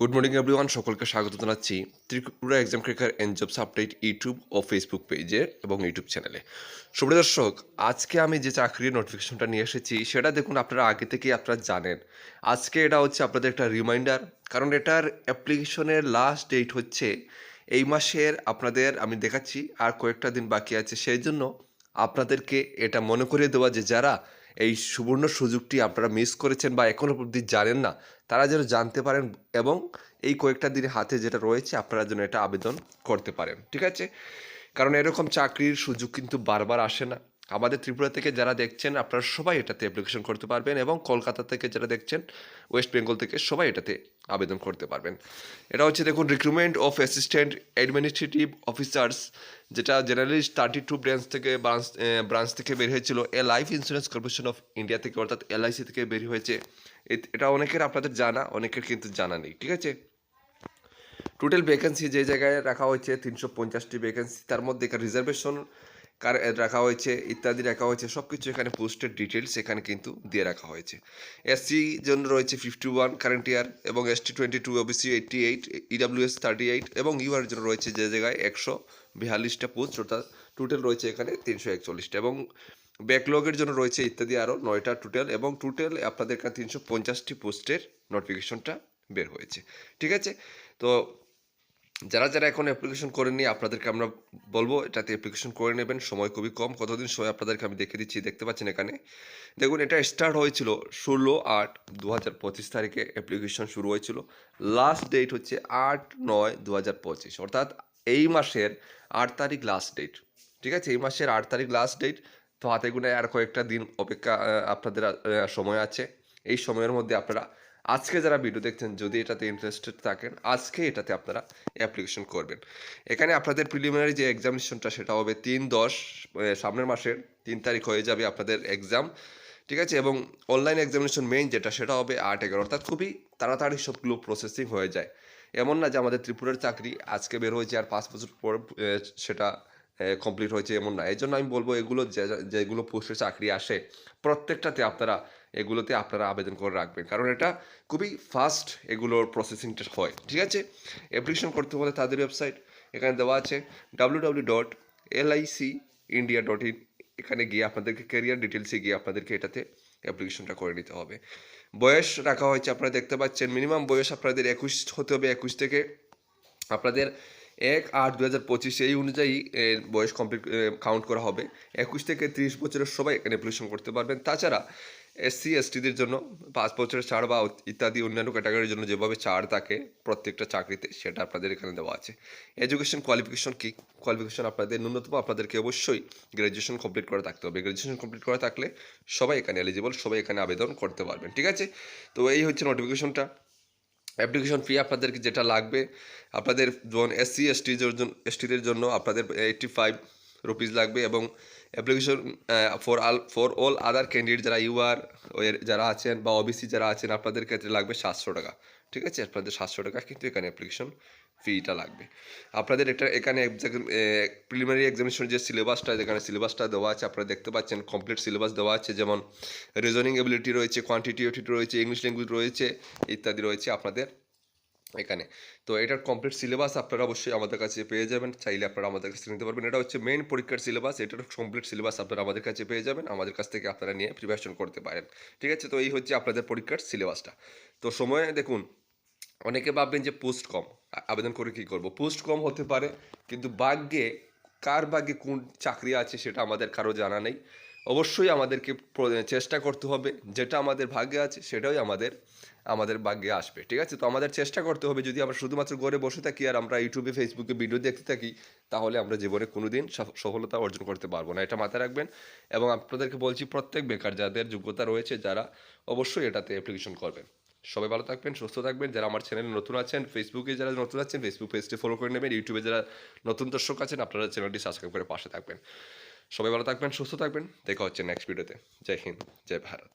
Good morning everyone সকলকে স্বাগত জানাচ্ছি Tripura exam cracker and jobs update YouTube O Facebook পেজে এবং ইউটিউব চ্যানেলে সুপ্রিয় দর্শক, আজকে আমি যে চাকরির নোটিফিকেশনটা নিয়ে এসেছি, সেটা দেখুন আপনারা আগে থেকেই আপনারা জানেন। আজকে এটা হচ্ছে আপনাদের একটা রিমাইন্ডার কারণ এটার অ্যাপ্লিকেশনের লাস্ট ডেট হচ্ছে এই মাসের আপনাদের আমি দেখাচ্ছি আর কয়েকটা দিন বাকি আছে, সেই জন্য আপনাদেরকে এটা মনে করিয়ে দেওয়া যে যারা এই সুবর্ণ সুযোগটি আপনারা মিস করেছেন বা এখনও অবধি জানেন না, তারা যেন জানতে পারেন এবং এই কয়েকটা দিনের হাতে যেটা রয়েছে, আপনারা যেন এটা আবেদন করতে পারেন। ঠিক আছে? কারণ এরকম চাকরির সুযোগ কিন্তু বারবার আসে না। আমাদের ত্রিপুরা থেকে যারা দেখছেন, আপনারা সবাই এটাতে অ্যাপ্লিকেশন করতে পারবেন এবং কলকাতা থেকে যারা দেখছেন ওয়েস্ট বেঙ্গল থেকে সবাই এটাতে আবেদন করতে পারবেন। এটা হচ্ছে দেখুন recruitment of assistant administrative officers যেটা জেনারেলিস্ট থার্টি টু ব্রাঞ্চ থেকে ব্রাঞ্চ ব্রাঞ্চ থেকে বের হয়েছিল। এ life insurance corporation of India থেকে, অর্থাৎ এলআইসি থেকে বের হয়েছে। এটা অনেকের আপনাদের জানা, অনেকের কিন্তু জানা নেই, ঠিক আছে? টোটাল ভ্যাকেন্সি যে জায়গায় রাখা হয়েছে, তিনশো পঞ্চাশটি ভ্যাকেন্সি তার মধ্যে রিজার্ভেশন কার রাখা হয়েছে, ইত্যাদি রাখা হয়েছে সব কিছু এখানে পোস্টের ডিটেলস এখানে কিন্তু দিয়ে রাখা হয়েছে। এসসি জন্য রয়েছে ফিফটি ওয়ান কারেন্ট ইয়ার এবং ST twenty two OBC eighty eight EWS thirty eight এবং ইউআর জন্য রয়েছে যে জায়গায় একশো বিয়াল্লিশটা পোস্ট অর্থাৎ টোটাল রয়েছে এখানে তিনশো একচল্লিশটা এবং ব্যাকলগের জন্য রয়েছে ইত্যাদি আরও নয়টা টোটাল এবং টোটাল আপনাদের এখানে তিনশো পঞ্চাশটি পোস্টের নোটিফিকেশনটা বের হয়েছে। ঠিক আছে? তো যারা যারা এখন অ্যাপ্লিকেশন করেননি, আপনাদেরকে আমরা বলব, এটাতে অ্যাপ্লিকেশন করে নেবেন। সময় খুবই কম। কতদিন সময় আপনাদেরকে আমি দেখে দিচ্ছি, দেখতে পাচ্ছেন এখানে। দেখুন, এটা স্টার্ট হয়েছিল ষোলো আট দু হাজার পঁচিশ তারিখে অ্যাপ্লিকেশন শুরু হয়েছিল। লাস্ট ডেট হচ্ছে আট নয় দু হাজার পঁচিশ। অর্থাৎ এই মাসের আট তারিখ লাস্ট ডেট ঠিক আছে? এই মাসের আট তারিখ লাস্ট ডেট তো হাতে গুনে আর কয়েকটা দিন অপেক্ষা আপনাদের সময় আছে। এই সময়ের মধ্যে আপনারা আজকে যারা ভিডিও দেখছেন, যদি এটাতে ইন্টারেস্টেড থাকেন, আজকে এটাতে আপনারা অ্যাপ্লিকেশন করবেন। এখানে আপনাদের প্রিলিমিনারি যে এক্সামিনেশনটা সেটা হবে তিন দশ সামনের মাসের তিন তারিখ হয়ে যাবে আপনাদের এক্সাম ঠিক আছে? এবং অনলাইন এক্সামিনেশন মেইন যেটা, সেটা হবে আট এগারো। অর্থাৎ খুবই তাড়াতাড়ি সবগুলো প্রসেসিং হয়ে যায়। এমন না যে আমাদের ত্রিপুরার চাকরি আজকে বের হয়েছে আর পাঁচ বছর পর সেটা কমপ্লিট হয়েছে, এমন না। এই জন্য আমি বলব এগুলো যেগুলো পোস্টের চাকরি আসে, প্রত্যেকটাতে আপনারা এগুলোতে আপনারা আবেদন করে রাখবেন। কারণ এটা খুবই ফাস্ট এগুলোর প্রসেসিংটা হয়। ঠিক আছে? অ্যাপ্লিকেশন করতে হলে তাদের ওয়েবসাইট এখানে দেওয়া আছে W W dot LIC India dot in এখানে গিয়ে আপনাদেরকে ক্যারিয়ার ডিটেলসে গিয়ে আপনাদেরকে এটাতে অ্যাপ্লিকেশনটা করে নিতে হবে। বয়স রাখা হয়েছে, আপনারা দেখতে পাচ্ছেন। মিনিমাম বয়স আপনাদের একুশ হতে হবে, একুশ থেকে আপনাদের এক আট দু হাজার পঁচিশে এই অনুযায়ী বয়স কমপ্লিট কাউন্ট করা হবে। একুশ থেকে ত্রিশ বছরের সবাই এখানে অ্যাপ্লিকেশন করতে পারবেন। তাছাড়া এসসি এসটিদের জন্য পাঁচ বছরের ছাড় বা ইত্যাদি অন্যান্য ক্যাটাগরির জন্য যেভাবে ছাড় থাকে প্রত্যেকটা চাকরিতে, সেটা আপনাদের এখানে দেওয়া আছে। এডুকেশন কোয়ালিফিকেশন কি? কোয়ালিফিকেশন আপনাদের ন্যূনতম, আপনাদেরকে অবশ্যই গ্র্যাজুয়েশন কমপ্লিট করে থাকতে হবে। গ্র্যাজুয়েশন কমপ্লিট করে থাকলে সবাই এখানে এলিজিবল সবাই এখানে আবেদন করতে পারবেন। ঠিক আছে? তো এই হচ্ছে নোটিফিকেশনটা অ্যাপ্লিকেশন ফি আপনাদেরকে যেটা লাগবে, আপনাদের যেমন এসসি জন্য এসটিদের জন্য আপনাদের এইটটি ফাইভ রুপিস লাগবে এবং application for all for all other candidate যারা ইউআর যারা আছেন বা ওবিসি যারা আছেন, আপনাদের ক্ষেত্রে লাগবে সাতশো টাকা। ঠিক আছে? আপনাদের সাতশো টাকা কিন্তু এখানে অ্যাপ্লিকেশন ফিটা লাগবে। আপনাদের এটা এখানে প্রিলিমিনারি এক্সামিনেশন যে সিলেবাসটা এখানে সিলেবাসটা দেওয়া আছে, আপনারা দেখতে পাচ্ছেন কমপ্লিট সিলেবাস দেওয়া আছে, যেমন রিজনিং এবিলিটি রয়েছে কোয়ান্টিটিভ রয়েছে ইংলিশ ল্যাঙ্গুয়েজ রয়েছে, ইত্যাদি রয়েছে, আপনাদের এখানে। তো এটার কমপ্লিট সিলেবাস আপনারা অবশ্যই আমাদের কাছে পেয়ে যাবেন। চাইলে আপনারা আমাদের কাছে নিতে পারবেন। এটা হচ্ছে মেন পরীক্ষার সিলেবাস এটার কমপ্লিট সিলেবাস আপনারা আমাদের কাছে পেয়ে যাবেন। আমাদের কাছ থেকে আপনারা নিয়ে প্রিপারেশন করতে পারেন। ঠিক আছে? তো এই হচ্ছে আপনাদের পরীক্ষার সিলেবাসটা তো সময়ে দেখুন, অনেকে ভাববেন যে পোস্ট কম আবেদন করে কি করব? পোস্ট কম হতে পারে, কিন্তু ভাগ্যে, কার ভাগ্যে কোন চাকরি আছে সেটা আমাদের কারও জানা নেই। অবশ্যই আমাদেরকে চেষ্টা করতে হবে। যেটা আমাদের ভাগ্যে আছে, সেটাই আমাদের আমাদের ভাগ্যে আসবে, ঠিক আছে? তো আমাদের চেষ্টা করতে হবে, যদি আমরা শুধুমাত্র ঘরে বসে থাকি আর আমরা ইউটিউবে, ফেসবুকে ভিডিও দেখতে থাকি, তাহলে আমরা জীবনে কোনোদিন সফ- সফলতা অর্জন করতে পারব না। এটা মাথায় রাখবেন। এবং আপনাদেরকে বলছি, প্রত্যেক বেকার যাদের যোগ্যতা রয়েছে, যারা অবশ্যই এটাতে অ্যাপ্লিকেশন করবেন। সবাই ভালো থাকবেন, সুস্থ থাকবেন। যারা আমার চ্যানেলে নতুন আছেন ফেসবুকে যারা নতুন আছেন ফেসবুক পেজটি ফলো করে নেবেন ইউটিউবে যারা নতুন দর্শক আছেন, আপনারা চ্যানেলটি সাবস্ক্রাইব করে পাশে থাকবেন। সবাই ভালো থাকবেন সুস্থ থাকবেন। দেখা হচ্ছে নেক্সট ভিডিওতে জয় হিন্দ জয় ভারত।